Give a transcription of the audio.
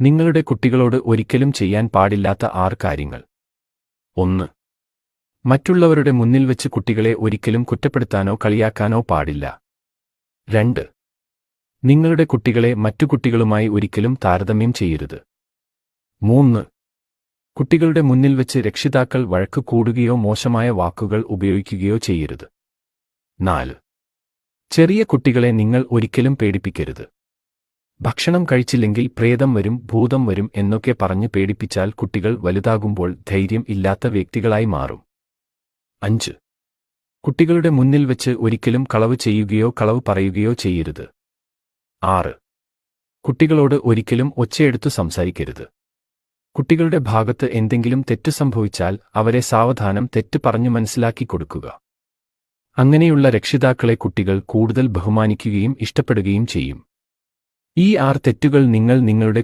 നിങ്ങളുടെ കുട്ടികളോട് ഒരിക്കലും ചെയ്യാൻ പാടില്ലാത്ത ആറ് കാര്യങ്ങൾ. ഒന്ന് മറ്റുള്ളവരുടെ മുന്നിൽ വെച്ച് കുട്ടികളെ ഒരിക്കലും കുറ്റപ്പെടുത്താനോ കളിയാക്കാനോ പാടില്ല. രണ്ട് നിങ്ങളുടെ കുട്ടികളെ മറ്റു കുട്ടികളുമായി ഒരിക്കലും താരതമ്യം ചെയ്യരുത്. മൂന്ന് കുട്ടികളുടെ മുന്നിൽ വെച്ച് രക്ഷിതാക്കൾ വഴക്ക് കൂടുകയോ മോശമായ വാക്കുകൾ ഉപയോഗിക്കുകയോ ചെയ്യരുത്. നാല് ചെറിയ കുട്ടികളെ നിങ്ങൾ ഒരിക്കലും പേടിപ്പിക്കരുത്. ഭക്ഷണം കഴിച്ചില്ലെങ്കിൽ പ്രേതം വരും ഭൂതം വരും എന്നൊക്കെ പറഞ്ഞ് പേടിപ്പിച്ചാൽ കുട്ടികൾ വലുതാകുമ്പോൾ ധൈര്യം ഇല്ലാത്ത വ്യക്തികളായി മാറും. അഞ്ച്. കുട്ടികളുടെ മുന്നിൽ വെച്ച് ഒരിക്കലും കളവ് ചെയ്യുകയോ കളവ് പറയുകയോ ചെയ്യരുത്. ആറ്. കുട്ടികളോട് ഒരിക്കലും ഒച്ചയെടുത്തു സംസാരിക്കരുത്. കുട്ടികളുടെ ഭാഗത്ത് എന്തെങ്കിലും തെറ്റ് സംഭവിച്ചാൽ അവരെ സാവധാനം തെറ്റ് പറഞ്ഞു മനസ്സിലാക്കി കൊടുക്കുക. അങ്ങനെയുള്ള രക്ഷിതാക്കളെ കുട്ടികൾ കൂടുതൽ ബഹുമാനിക്കുകയും ഇഷ്ടപ്പെടുകയും ചെയ്യും. ഈ ആർ തെറ്റുകൾ നിങ്ങൾ നിങ്ങളുടെ